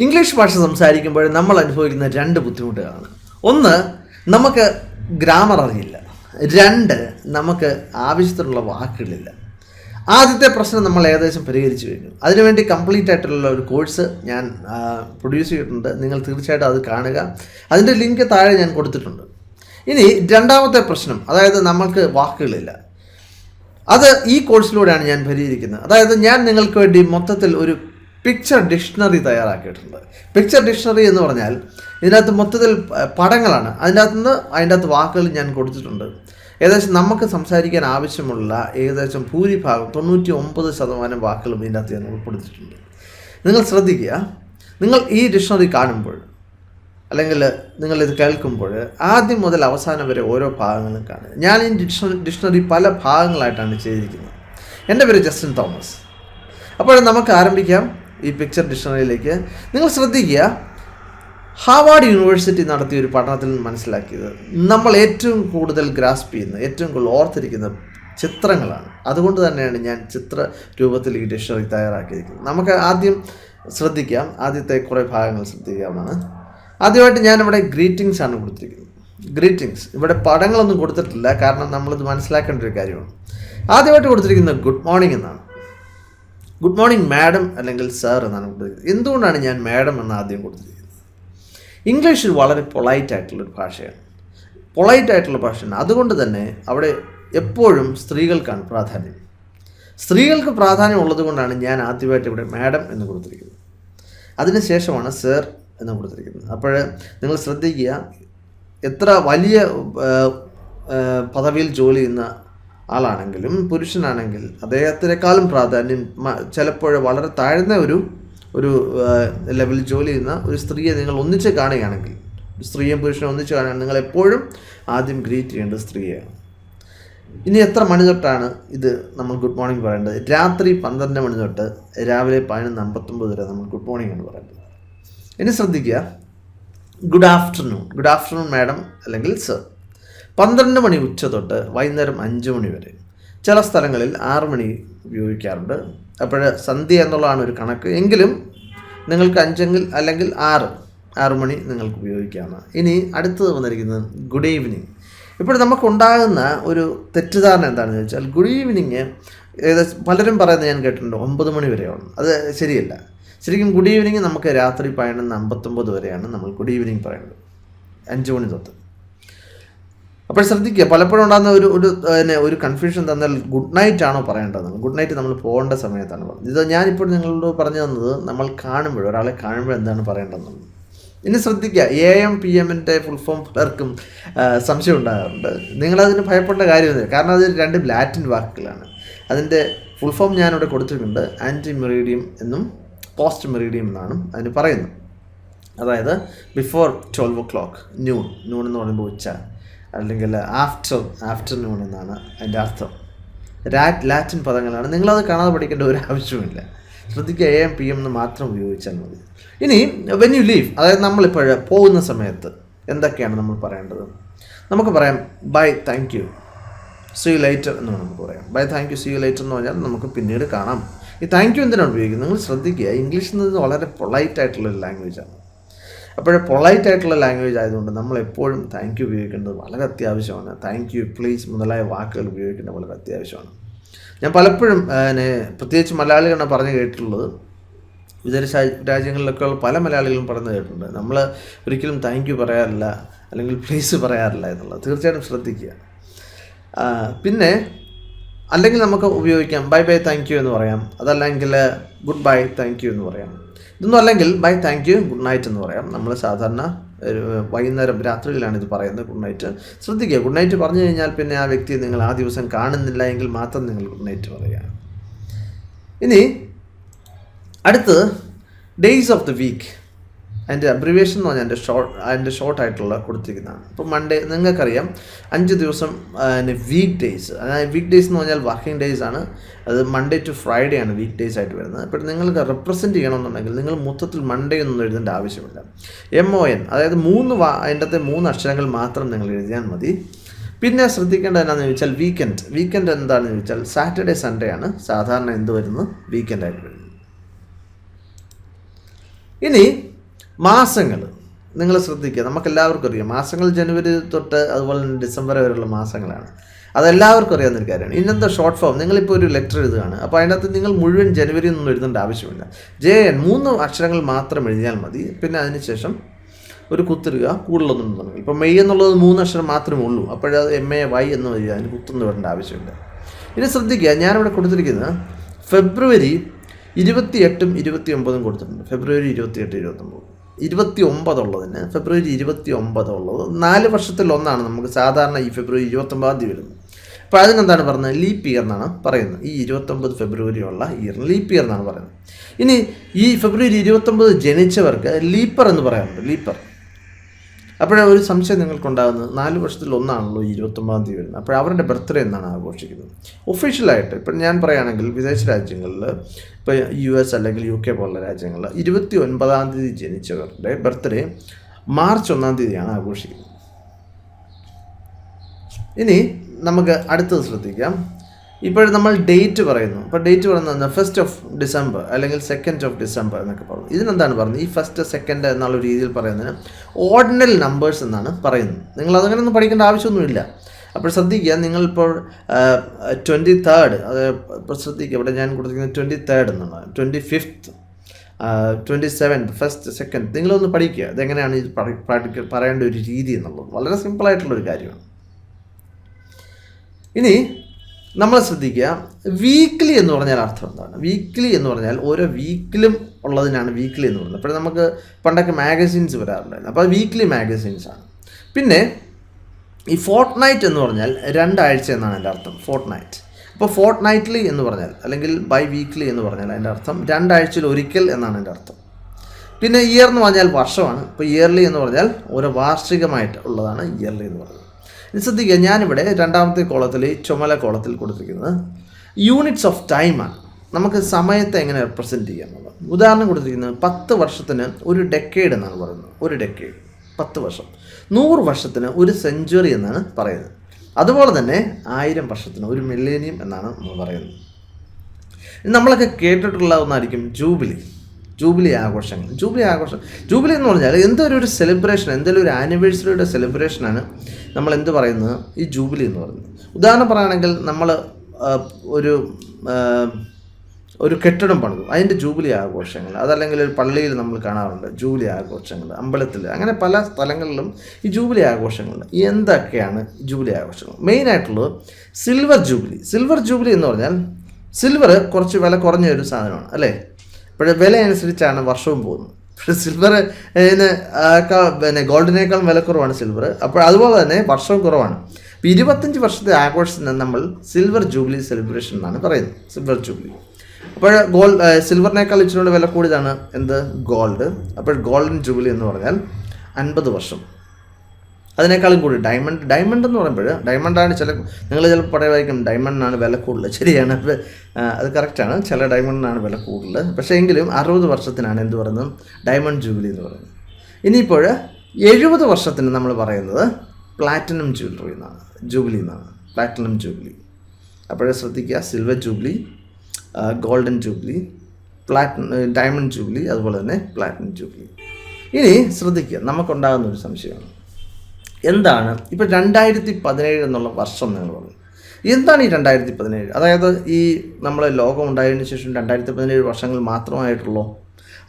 English ഭാഷ സംസാരിക്കുമ്പോൾ നമ്മൾ അനുഭവിക്കുന്ന രണ്ട് ബുദ്ധിമുട്ടുകളാണ്. ഒന്ന് നമുക്ക് ഗ്രാമർ അറിയില്ല. രണ്ട് നമുക്ക് ആവശ്യത്തിനുള്ള വാക്കുകളില്ല. ആദ്യത്തെ പ്രശ്നം നമ്മൾ ഏകദേശം പരിഹരിച്ചു കഴിഞ്ഞു. അതിനുവേണ്ടി കംപ്ലീറ്റ് ആയിട്ടുള്ള ഒരു കോഴ്സ് ഞാൻ പ്രൊഡ്യൂസ് ചെയ്തിട്ടുണ്ട്. നിങ്ങൾ തീർച്ചയായിട്ടും അത് കാണുക. അതിന്റെ ലിങ്ക് താഴെ ഞാൻ കൊടുത്തിട്ടുണ്ട്. ഇനി രണ്ടാമത്തെ പ്രശ്നം അതായത് നമ്മൾക്ക് വാക്കുകളില്ല. അത് ഈ കോഴ്സിലൂടെയാണ് ഞാൻ പരിഹരിക്കുന്നത്. അതായത് ഞാൻ നിങ്ങൾക്ക് വേണ്ടി മൊത്തത്തിൽ ഒരു പിക്ചർ ഡിക്ഷണറി തയ്യാറാക്കിയിട്ടുണ്ട്. പിക്ചർ ഡിക്ഷണറി എന്ന് പറഞ്ഞാൽ ഇതിനകത്ത് മൊത്തത്തിൽ പടങ്ങളാണ്. അതിന്റെ അകത്തുനിന്ന് അതിന്റെ അകത്ത് വാക്കുകൾ ഞാൻ കൊടുത്തിട്ടുണ്ട്. ഏകദേശം നമുക്ക് സംസാരിക്കാൻ ആവശ്യമുള്ള ഏകദേശം ഭൂരിഭാഗം തൊണ്ണൂറ്റി ഒമ്പത് ശതമാനം വാക്കുകളും ഇതിന്റെ അകത്ത് ഞാൻ ഉൾപ്പെടുത്തിയിട്ടുണ്ട്. നിങ്ങൾ ശ്രദ്ധിക്കുക. നിങ്ങൾ ഈ ഡിക്ഷണറി കാണുമ്പോൾ അല്ലെങ്കിൽ നിങ്ങളിത് കേൾക്കുമ്പോൾ ആദ്യം മുതൽ അവസാനം വരെ ഓരോ ഭാഗങ്ങളും കാണുക. ഞാൻ ഈ ഡിക്ഷണറി ഡിക്ഷണറി പല ഭാഗങ്ങളായിട്ടാണ് ചെയ്തിരിക്കുന്നത്. എന്റെ പേര് ജസ്റ്റിൻ തോമസ് അപ്പോൾ നമുക്ക് ആരംഭിക്കാം. ഈ പിക്ചർ ഡിക്ഷണറിയിലേക്ക് നിങ്ങൾ ശ്രദ്ധിക്കുക ഹാവാർഡ് യൂണിവേഴ്സിറ്റി നടത്തിയ ഒരു പഠനത്തിൽ നിന്ന് മനസ്സിലാക്കിയത് നമ്മൾ ഏറ്റവും കൂടുതൽ ഗ്രാസ്പ് ചെയ്യുന്ന ഏറ്റവും കൂടുതൽ ഓർത്തിരിക്കുന്ന ചിത്രങ്ങളാണ്. അതുകൊണ്ട് തന്നെയാണ് ഞാൻ ചിത്ര രൂപത്തിൽ ഈ ഡിക്ഷണറി തയ്യാറാക്കിയിരിക്കുന്നത്. നമുക്ക് ആദ്യം ശ്രദ്ധിക്കാം. ആദ്യത്തെ കുറേ ഭാഗങ്ങൾ ശ്രദ്ധിക്കാവുന്നതാണ്. ആദ്യമായിട്ട് ഞാനിവിടെ ഗ്രീറ്റിംഗ്സ് ആണ് കൊടുത്തിരിക്കുന്നത്. ഗ്രീറ്റിംഗ്സ് ഇവിടെ പടങ്ങളൊന്നും കൊടുത്തിട്ടില്ല കാരണം നമ്മളിത് മനസ്സിലാക്കേണ്ട ഒരു കാര്യമാണ്. ആദ്യമായിട്ട് കൊടുത്തിരിക്കുന്നത് ഗുഡ് മോർണിംഗ് എന്നാണ്. ഗുഡ് മോർണിംഗ് മാഡം അല്ലെങ്കിൽ സാർ എന്നാണ് കൊടുത്തിരിക്കുന്നത് എന്തുകൊണ്ടാണ് ഞാൻ മാഡം എന്ന് ആദ്യം കൊടുത്തിരിക്കുന്നത്? ഇംഗ്ലീഷിൽ വളരെ പൊളൈറ്റ് ആയിട്ടുള്ളൊരു ഭാഷയാണ്. പൊളൈറ്റ് ആയിട്ടുള്ള ഭാഷയാണ്. അതുകൊണ്ട് തന്നെ അവിടെ എപ്പോഴും സ്ത്രീകൾക്കാണ് പ്രാധാന്യം. സ്ത്രീകൾക്ക് പ്രാധാന്യം ഉള്ളത് കൊണ്ടാണ് ഞാൻ ആദ്യമായിട്ട് ഇവിടെ മാഡം എന്ന് കൊടുത്തിരിക്കുന്നത്. അതിനുശേഷമാണ് സർ എന്ന് കൊടുത്തിരിക്കുന്നത്. അപ്പോൾ നിങ്ങൾ ശ്രദ്ധിക്കുക എത്ര വലിയ പദവിയിൽ ജോലി ചെയ്യുന്ന ആളാണെങ്കിലും പുരുഷനാണെങ്കിൽ അദ്ദേഹത്തിനേക്കാളും പ്രാധാന്യം ചിലപ്പോൾ വളരെ താഴ്ന്ന ഒരു ഒരു ലെവലിൽ ജോലി ചെയ്യുന്ന ഒരു സ്ത്രീയെ നിങ്ങൾ ഒന്നിച്ച് കാണുകയാണെങ്കിൽ സ്ത്രീയും പുരുഷനും ഒന്നിച്ച് കാണുകയാണെങ്കിൽ നിങ്ങൾ എപ്പോഴും ആദ്യം ഗ്രീറ്റ് ചെയ്യേണ്ടത് സ്ത്രീയാണ്. ഇനി എത്ര മണി തൊട്ടാണ് ഇത് നമ്മൾ ഗുഡ് മോർണിംഗ് പറയേണ്ടത്? രാത്രി പന്ത്രണ്ട് മണി തൊട്ട് രാവിലെ പതിനൊന്ന് അമ്പത്തൊമ്പത് വരെ നമ്മൾ ഗുഡ് മോർണിംഗ് ആണ് പറയേണ്ടത്. ഇനി ശ്രദ്ധിക്കുക. Good afternoon good afternoon madam അല്ലെങ്കിൽ സർ പന്ത്രണ്ട് മണി ഉച്ച തൊട്ട് വൈകുന്നേരം അഞ്ച് മണി വരെ. ചില സ്ഥലങ്ങളിൽ ആറ് മണി ഉപയോഗിക്കാറുണ്ട്. അപ്പോൾ സന്ധ്യ എന്നുള്ളതാണ് ഒരു കണക്ക്. എങ്കിലും നിങ്ങൾക്ക് അഞ്ചെങ്കിൽ അല്ലെങ്കിൽ ആറ് ആറ് മണി നിങ്ങൾക്ക് ഉപയോഗിക്കാവുന്ന. ഇനി അടുത്തത് വന്നിരിക്കുന്നത് ഗുഡ് ഈവനിങ് ഇപ്പോൾ നമുക്കുണ്ടാകുന്ന ഒരു തെറ്റിദ്ധാരണ എന്താണെന്ന് ചോദിച്ചാൽ ഗുഡ് ഈവനിങ് ഏകദേശം പലരും പറയുന്നത് ഞാൻ കേട്ടിട്ടുണ്ട് ഒമ്പത് മണി വരെയാണ്. അത് ശരിയല്ല. ശരിക്കും ഗുഡ് ഈവനിങ് നമുക്ക് രാത്രി പതിനൊന്ന് അമ്പത്തൊമ്പത് വരെയാണ് നമ്മൾ ഗുഡ് ഈവനിങ് പറയുന്നത്. അഞ്ച് മണി തൊട്ട്. അപ്പോൾ ശ്രദ്ധിക്കുക പലപ്പോഴും ഉണ്ടാകുന്ന ഒരു ഒരു ഒരു കൺഫ്യൂഷൻ തന്നാൽ ഗുഡ് നൈറ്റ് ആണോ പറയേണ്ടത് ഗുഡ് നൈറ്റ് നമ്മൾ പോകേണ്ട സമയത്താണ് പറഞ്ഞത്. ഇത് ഞാനിപ്പോൾ നിങ്ങളോട് പറഞ്ഞു തന്നത് നമ്മൾ കാണുമ്പോൾ ഒരാളെ കാണുമ്പോൾ എന്താണ് പറയേണ്ടതെന്നുള്ളത്. ഇനി ശ്രദ്ധിക്കുക എ എം പി എമ്മിന്റെ ഫുൾ ഫോം പലർക്കും സംശയം ഉണ്ടാകാറുണ്ട്. നിങ്ങളതിന് ഭയപ്പെടേണ്ട കാര്യമൊന്നുമില്ല കാരണം അത് രണ്ട് ലാറ്റിൻ വാക്കുകളാണ്. അതിന്റെ ഫുൾ ഫോം ഞാനിവിടെ കൊടുത്തിട്ടുണ്ട് ആന്റി മെറീഡിയം എന്നും പോസ്റ്റ് മെറീഡിയം എന്നാണ് അതിന് പറയുന്നത്. അതായത് before twelve o'clock noon noon എന്ന് പറയുമ്പോൾ ഉച്ച. അല്ലെങ്കിൽ ആഫ്റ്റർ ആഫ്റ്റർനൂൺ എന്നാണ് അതിന്റെ അർത്ഥം. രാറ്റ് ലാറ്റിൻ പദങ്ങളാണ്. നിങ്ങളത് കാണാതെ പഠിക്കേണ്ട ഒരു ആവശ്യവുമില്ല. ശ്രദ്ധിക്കുക എ എം പി എം എന്ന് മാത്രം ഉപയോഗിച്ചാൽ മതി. ഇനി വെൻ യു ലീവ് അതായത് നമ്മളിപ്പോൾ പോകുന്ന സമയത്ത് എന്തൊക്കെയാണ് നമ്മൾ പറയേണ്ടത്? നമുക്ക് പറയാം bye thank you see later എന്ന് നമുക്ക് പറയാം. Bye thank you see later എന്ന് പറഞ്ഞാൽ നമുക്ക് പിന്നീട് കാണാം. ഈ താങ്ക് യു എന്തിനാണ് ഉപയോഗിക്കുന്നത്? നിങ്ങൾ ശ്രദ്ധിക്കുക ഇംഗ്ലീഷിൽ നിന്ന് വളരെ പൊളൈറ്റ് ആയിട്ടുള്ളൊരു ലാംഗ്വേജാണ് അപ്പോൾ പൊളൈറ്റ് ആയിട്ടുള്ള ലാംഗ്വേജ് ആയതുകൊണ്ട് നമ്മൾ എപ്പോഴും താങ്ക് യു ഉപയോഗിക്കേണ്ടത് വളരെ അത്യാവശ്യമാണ്. താങ്ക് യു പ്ലീസ് മുതലായ വാക്കുകൾ ഉപയോഗിക്കേണ്ടത് വളരെ അത്യാവശ്യമാണ്. ഞാൻ പലപ്പോഴും പ്രത്യേകിച്ച് മലയാളികളാണ് പറഞ്ഞു കേട്ടിട്ടുള്ളത്. വിദേശ രാജ്യങ്ങളിലൊക്കെ പല മലയാളികളും പറഞ്ഞു കേട്ടിട്ടുണ്ട്. നമ്മൾ ഒരിക്കലും താങ്ക് യു പറയാറില്ല അല്ലെങ്കിൽ പ്ലീസ് പറയാറില്ല എന്നുള്ളത്. തീർച്ചയായിട്ടും ശ്രദ്ധിക്കുക. പിന്നെ അല്ലെങ്കിൽ നമുക്ക് ഉപയോഗിക്കാം ബൈ ബൈ താങ്ക് യു എന്ന് പറയാം. അതല്ലെങ്കിൽ ഗുഡ് ബൈ താങ്ക് യു എന്ന് പറയാം. ഇതൊന്നും അല്ലെങ്കിൽ bye thank you good night എന്ന് പറയാം. നമ്മൾ സാധാരണ ഒരു വൈകുന്നേരം രാത്രിയിലാണ് ഇത് പറയുന്നത് ഗുഡ് നൈറ്റ്. ശ്രദ്ധിക്കുക ഗുഡ് നൈറ്റ് പറഞ്ഞു കഴിഞ്ഞാൽ പിന്നെ ആ വ്യക്തിയെ നിങ്ങൾ ആ ദിവസം കാണുന്നില്ല എങ്കിൽ മാത്രം നിങ്ങൾ ഗുഡ് നൈറ്റ് പറയുക. ഇനി അടുത്ത് ഡേയ്സ് ഓഫ് ദ വീക്ക് അതിന്റെ അബ്രിവേഷൻ എന്ന് പറഞ്ഞാൽ എന്റെ ഷോർട്ട് അതിന്റെ ഷോർട്ട് ആയിട്ടുള്ള കൊടുത്തിരിക്കുന്നതാണ്. ഇപ്പോൾ മൺഡേ നിങ്ങൾക്കറിയാം അഞ്ച് ദിവസം വീക്ക് ഡേയ്സ് അതായത് വീക്ക് ഡേയ്സ് എന്ന് പറഞ്ഞാൽ വർക്കിംഗ് ഡേയ്സ് ആണ്. അത് മൺഡേ ടു ഫ്രൈഡേ ആണ് വീക്ക് ഡേയ്സ് ആയിട്ട് വരുന്നത്. അപ്പോൾ നിങ്ങൾക്ക് റെപ്രസെന്റ് ചെയ്യണമെന്നുണ്ടെങ്കിൽ നിങ്ങൾ മൊത്തത്തിൽ മൺഡേ ഒന്നും എഴുതേണ്ട ആവശ്യമില്ല. എം ഒ എൻ അതായത് മൂന്ന് വാ അതിന്റെ മൂന്ന് അക്ഷരങ്ങൾ മാത്രം നിങ്ങൾ എഴുതിയാൽ മതി. പിന്നെ ശ്രദ്ധിക്കേണ്ടത് എന്താണെന്ന് ചോദിച്ചാൽ വീക്കെൻഡ് വീക്കെൻഡ് എന്താണെന്ന് ചോദിച്ചാൽ സാറ്റർഡേ സൺഡേ ആണ്. സാധാരണ എന്ത് വരുന്നത് വീക്കെൻഡ് ആയിട്ട് വരുന്നത് ഇനി മാസങ്ങൾ നിങ്ങൾ ശ്രദ്ധിക്കുക. നമുക്ക് എല്ലാവർക്കും അറിയാം. മാസങ്ങൾ ജനുവരി തൊട്ട് അതുപോലെ തന്നെ ഡിസംബർ വരെയുള്ള മാസങ്ങളാണ്. അതെല്ലാവർക്കും അറിയാവുന്ന ഒരു കാര്യമാണ്. ഇന്നത്തെ ഷോർട്ട് ഫോം നിങ്ങളിപ്പോൾ ഒരു ലെറ്റർ എഴുതുകയാണ്. അപ്പോൾ അതിനകത്ത് നിങ്ങൾ മുഴുവൻ ജനുവരി ഒന്നും എഴുതേണ്ട ആവശ്യമില്ല. ജെ എൻ മൂന്ന് അക്ഷരങ്ങൾ മാത്രം എഴുതിയാൽ മതി. പിന്നെ അതിനുശേഷം ഒരു കുത്തിരുക കൂടുതലൊന്നും തുടങ്ങി ഇപ്പോൾ മെയ് എന്നുള്ളത് മൂന്ന് അക്ഷരം മാത്രമേ ഉള്ളൂ. അപ്പോഴത് എം എ വൈ എന്ന് വരിക. അതിന് കുത്തൊന്നും വരേണ്ട ആവശ്യമില്ല. ഇനി ശ്രദ്ധിക്കുക. ഞാനിവിടെ കൊടുത്തിരിക്കുന്നത് ഫെബ്രുവരി ഇരുപത്തിയെട്ടും ഇരുപത്തി ഒമ്പതും കൊടുത്തിട്ടുണ്ട്. ഫെബ്രുവരി ഇരുപത്തിയെട്ട് ഇരുപത്തൊമ്പത്. ഇരുപത്തി ഒമ്പതുള്ളതിന് ഫെബ്രുവരി ഇരുപത്തി ഒമ്പതുള്ളത് നാല് വർഷത്തിലൊന്നാണ് നമുക്ക് സാധാരണ ഈ ഫെബ്രുവരി ഇരുപത്തൊമ്പതാം തീയതി വരുന്നത്. അപ്പോൾ അതിനെന്താണ് പറയുന്നത് ലീപ്പ് ഇയർ എന്നാണ് പറയുന്നത്. ഈ ഇരുപത്തൊമ്പത് ഫെബ്രുവരി ഉള്ള ഇയർ ലീപ്പ് ഇയർ എന്നാണ് പറയുന്നത്. ഇനി ഈ ഫെബ്രുവരി ഇരുപത്തൊമ്പത് ജനിച്ചവർക്ക് ലീപ്പർ എന്ന് പറയാറുണ്ട്. ലീപ്പർ. അപ്പോഴേ ഒരു സംശയം നിങ്ങൾക്കുണ്ടാകുന്നത്. നാല് വർഷത്തിൽ ഒന്നാണല്ലോ ഇരുപത്തൊമ്പതാം തീയതി വരുന്നത്. അപ്പോൾ അവരുടെ ബർത്ത്ഡേ എന്നാണ് ആഘോഷിക്കുന്നത്. ഒഫീഷ്യലായിട്ട് ഇപ്പം ഞാൻ പറയുകയാണെങ്കിൽ വിദേശ രാജ്യങ്ങളിൽ ഇപ്പോൾ യു എസ് അല്ലെങ്കിൽ യു കെ പോലുള്ള രാജ്യങ്ങളിൽ ഇരുപത്തി ഒൻപതാം തീയതി ജനിച്ചവരുടെ ബർത്ത്ഡേ മാർച്ച് ഒന്നാം തീയതിയാണ് ആഘോഷിക്കുന്നത്. ഇനി നമുക്ക് അടുത്തത് ശ്രദ്ധിക്കാം. ഇപ്പോഴും നമ്മൾ ഡേറ്റ് പറയുന്നു. അപ്പോൾ ഡേറ്റ് പറയുന്നത് ഫസ്റ്റ് ഓഫ് ഡിസംബർ അല്ലെങ്കിൽ സെക്കൻഡ് ഓഫ് ഡിസംബർ എന്നൊക്കെ പറഞ്ഞു ഇതിനെന്താണ് പറയുന്നത്? ഈ ഫസ്റ്റ് സെക്കൻഡ് എന്നുള്ള രീതിയിൽ പറയുന്നതിന് ഓർഡിനൽ നമ്പേഴ്സ് എന്നാണ് പറയുന്നത്. നിങ്ങൾ അതങ്ങനെ ഒന്നും പഠിക്കേണ്ട ആവശ്യമൊന്നുമില്ല. അപ്പോൾ ശ്രദ്ധിക്കുക നിങ്ങളിപ്പോൾ ട്വന്റി തേർഡ് അത് ഇപ്പോൾ ശ്രദ്ധിക്കുക. ഇവിടെ ഞാൻ കൊടുത്തിരിക്കുന്നത് ട്വന്റി തേർഡ് എന്നുള്ളത് twenty fifth twenty seventh first second നിങ്ങളൊന്ന് പഠിക്കുക. അതെങ്ങനെയാണ് ഇത് പറയേണ്ട ഒരു രീതി എന്നുള്ളത്. വളരെ സിമ്പിളായിട്ടുള്ളൊരു കാര്യമാണ്. ഇനി നമ്മൾ ശ്രദ്ധിക്കുക വീക്ക്ലി എന്ന് പറഞ്ഞാൽ അർത്ഥം എന്താണ്? വീക്ക്ലി എന്ന് പറഞ്ഞാൽ ഓരോ വീക്കിലും ഉള്ളതിനാണ് വീക്ക്ലി എന്ന് പറയുന്നത്. അപ്പോൾ നമുക്ക് പണ്ടൊക്കെ മാഗസിൻസ് വരാറുണ്ടായിരുന്നു. അപ്പോൾ വീക്ക്ലി മാഗസിൻസ് ആണ്. പിന്നെ ഈ ഫോർട്ട് നൈറ്റ് എന്ന് പറഞ്ഞാൽ രണ്ടാഴ്ച എന്നാണ് എന്റെ അർത്ഥം. ഫോർട്ട് നൈറ്റ് അപ്പോൾ ഫോർട്ട് നൈറ്റ്ലി എന്ന് പറഞ്ഞാൽ അല്ലെങ്കിൽ ബൈ വീക്ക്ലി എന്ന് പറഞ്ഞാൽ അതിന്റെ അർത്ഥം രണ്ടാഴ്ചയിൽ ഒരിക്കൽ എന്നാണ് എന്റെ അർത്ഥം. പിന്നെ ഇയർ എന്ന് പറഞ്ഞാൽ വർഷമാണ്. ഇപ്പോൾ ഇയർലി എന്ന് പറഞ്ഞാൽ ഓരോ വാർഷികമായിട്ട് ഉള്ളതാണ് ഇയർലി എന്ന് പറയുന്നത്. ഇനി ശ്രദ്ധിക്കുക ഞാനിവിടെ രണ്ടാമത്തെ കോളത്തിൽ ചുമല കോളത്തിൽ കൊടുത്തിരിക്കുന്നത് യൂണിറ്റ്സ് ഓഫ് ടൈമാണ്. നമുക്ക് സമയത്തെ എങ്ങനെ റെപ്രസെന്റ് ചെയ്യാം? എന്നുള്ളത് ഉദാഹരണം കൊടുത്തിരിക്കുന്നത് പത്ത് വർഷത്തിന് ഒരു ഡെക്കേഡ് എന്നാണ് പറയുന്നത്. ഒരു ഡെക്കേഡ് പത്ത് വർഷം. നൂറ് വർഷത്തിന് ഒരു സെഞ്ച്വറി എന്നാണ് പറയുന്നത്. അതുപോലെ തന്നെ ആയിരം വർഷത്തിന് ഒരു മില്ലേനിയം എന്നാണ് നമ്മൾ പറയുന്നത് നമ്മളൊക്കെ കേട്ടിട്ടുള്ള ഒന്നായിരിക്കും ജൂബിലി. ജൂബിലി ആഘോഷങ്ങൾ. ജൂബിലി ആഘോഷം. ജൂബിലി എന്ന് പറഞ്ഞാൽ എന്തൊരു ഒരു സെലിബ്രേഷൻ എന്തെങ്കിലും ഒരു ആനിവേഴ്സറിയുടെ സെലിബ്രേഷനാണ് നമ്മൾ എന്ത് പറയുന്നത്? ഈ ജൂബിലി എന്ന് പറയുന്നത്. ഉദാഹരണം പറയുകയാണെങ്കിൽ നമ്മൾ ഒരു ഒരു കെട്ടിടം പണിതു. അതിന്റെ ജൂബിലി ആഘോഷങ്ങൾ. അതല്ലെങ്കിൽ ഒരു പള്ളിയിൽ നമ്മൾ കാണാറുണ്ട് ജൂബിലി ആഘോഷങ്ങൾ അമ്പലത്തിൽ. അങ്ങനെ പല സ്ഥലങ്ങളിലും ഈ ജൂബിലി ആഘോഷങ്ങൾ എന്തൊക്കെയാണ് ജൂബിലി ആഘോഷങ്ങൾ? മെയിനായിട്ടുള്ളത് സിൽവർ ജൂബിലി സിൽവർ ജൂബിലി എന്ന് പറഞ്ഞാൽ സിൽവർ കുറച്ച് വില കുറഞ്ഞ ഒരു സാധനമാണ് അല്ലേ? അപ്പോൾ വില അനുസരിച്ചാണ് വർഷവും പോകുന്നത്. പക്ഷേ സിൽവർ പിന്നെ ഗോൾഡിനേക്കാൾ വില കുറവാണ് സിൽവർ അപ്പോൾ അതുപോലെ തന്നെ വർഷവും കുറവാണ്. ഇപ്പോൾ ഇരുപത്തഞ്ച് വർഷത്തെ ആഘോഷത്തിന് നമ്മൾ സിൽവർ ജൂബിലി സെലിബ്രേഷൻ എന്നാണ് പറയുന്നത്. സിൽവർ ജൂബിലി അപ്പോൾ ഗോൾഡ് സിൽവറിനേക്കാൾ ഇച്ചിരി വില കൂടിയതാണ് എന്ത്? ഗോൾഡ് അപ്പോൾ ഗോൾഡൻ ജൂബിലി എന്ന് പറഞ്ഞാൽ അൻപത് വർഷം. അതിനേക്കാളും കൂടി ഡയമണ്ട് ഡയമണ്ട് എന്ന് പറയുമ്പോൾ ഡയമണ്ടാണ് ചില നിങ്ങൾ ചിലപ്പോൾ പറയുമായിരിക്കും ഡയമണ്ടിനാണ് വില കൂടുതൽ. ശരിയാണ്. അത് അത് കറക്റ്റാണ് ചില ഡയമണ്ടിനാണ് വില കൂടുതൽ. പക്ഷേ എങ്കിലും അറുപത് വർഷത്തിനാണ് എന്ത് പറയുന്നത്? ഡയമണ്ട് ജൂബിലി എന്ന് പറയുന്നത്. ഇനിയിപ്പോൾ എഴുപത് വർഷത്തിന് നമ്മൾ പറയുന്നത് പ്ലാറ്റിനം ജൂവലറി എന്നാണ്. ജൂബിലി എന്നാണ്. പ്ലാറ്റിനം ജൂബിലി അപ്പോഴേ ശ്രദ്ധിക്കുക. Silver jubilee golden jubilee platinum diamond jubilee അതുപോലെ തന്നെ പ്ലാറ്റിനം ജൂബിലി ഇനി ശ്രദ്ധിക്കുക. നമുക്കുണ്ടാകുന്ന ഒരു സംശയമാണ്. എന്താണ്? ഇപ്പോൾ രണ്ടായിരത്തി പതിനേഴ് എന്നുള്ള വർഷം നിങ്ങൾ പറഞ്ഞു. എന്താണ് ഈ രണ്ടായിരത്തി പതിനേഴ് അതായത് ഈ നമ്മളെ ലോകം ഉണ്ടായതിനു ശേഷം രണ്ടായിരത്തി പതിനേഴ് വർഷങ്ങൾ മാത്രമായിട്ടുള്ളൂ?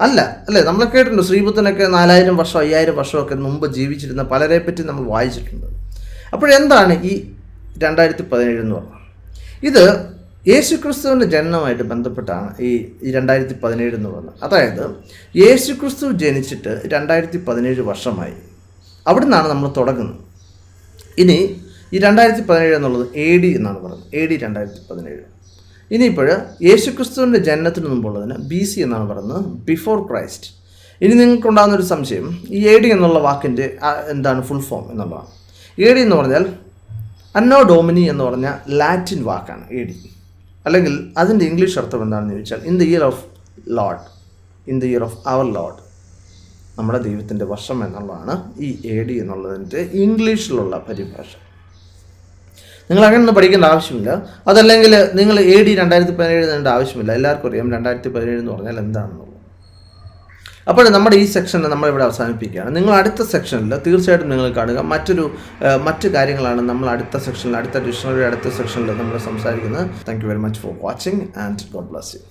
അല്ല അല്ലേ നമ്മൾ കേട്ടിട്ടുണ്ട് ശ്രീബുദ്ധനൊക്കെ നാലായിരം വർഷം അയ്യായിരം വർഷമൊക്കെ മുമ്പ് ജീവിച്ചിരുന്ന പലരെ പറ്റി നമ്മൾ വായിച്ചിട്ടുണ്ട്. അപ്പോഴെന്താണ് ഈ രണ്ടായിരത്തി പതിനേഴ് എന്ന് പറഞ്ഞത്? ഇത് യേശുക്രിസ്തുവിന്റെ ജനനവുമായിട്ട് ബന്ധപ്പെട്ടാണ് ഈ രണ്ടായിരത്തി പതിനേഴ് എന്ന് പറയുന്നത് അതായത് യേശുക്രിസ്തു ജനിച്ചിട്ട് രണ്ടായിരത്തി പതിനേഴ് വർഷമായി. അവിടെ നിന്നാണ് നമ്മൾ തുടങ്ങുന്നത്. ഇനി ഈ രണ്ടായിരത്തി പതിനേഴ് എന്നുള്ളത് എ ഡി എന്നാണ് പറയുന്നത്. എ ഡി രണ്ടായിരത്തി പതിനേഴ് ഇനിയിപ്പോൾ യേശുക്രിസ്തുവിന്റെ ജനനത്തിന് മുമ്പുള്ളതിന് ബി സി എന്നാണ് പറയുന്നത് ബിഫോർ ക്രൈസ്റ്റ് ഇനി നിങ്ങൾക്കുണ്ടാകുന്ന ഒരു സംശയം ഈ എ ഡി എന്നുള്ള വാക്കിന്റെ എന്താണ് ഫുൾ ഫോം എന്നുള്ളതാണ്. എ ഡി എന്ന് പറഞ്ഞാൽ അന്നോ ഡോമിനി എന്ന് പറഞ്ഞ ലാറ്റിൻ വാക്കാണ് എ ഡി അല്ലെങ്കിൽ അതിന്റെ ഇംഗ്ലീഷ് അർത്ഥം എന്താണെന്ന് ചോദിച്ചാൽ in the year of lord in the year of our lord നമ്മുടെ ദൈവത്തിന്റെ വർഷം എന്നുള്ളതാണ് ഈ എ ഡി എന്നുള്ളതിന്റെ ഇംഗ്ലീഷിലുള്ള പരിഭാഷ. നിങ്ങൾ അങ്ങനെ ഒന്നും പഠിക്കേണ്ട ആവശ്യമില്ല. അതല്ലെങ്കിൽ നിങ്ങൾ എ ഡി രണ്ടായിരത്തി പതിനേഴ് എന്നുള്ള ആവശ്യമില്ല. എല്ലാവർക്കും അറിയാം രണ്ടായിരത്തി പതിനേഴ് എന്ന് പറഞ്ഞാൽ എന്താണെന്നുള്ളത്. അപ്പോൾ നമ്മുടെ ഈ സെക്ഷൻ നമ്മളിവിടെ അവസാനിപ്പിക്കുകയാണ്. നിങ്ങൾ അടുത്ത സെക്ഷനിൽ തീർച്ചയായിട്ടും നിങ്ങൾ കാണുക. മറ്റൊരു മറ്റു കാര്യങ്ങളാണ് നമ്മൾ അടുത്ത സെക്ഷനിൽ അടുത്ത ഡിക്ഷണറി അടുത്ത സെക്ഷനിൽ നമ്മൾ സംസാരിക്കുന്നത്. Thank you very much for watching and God bless you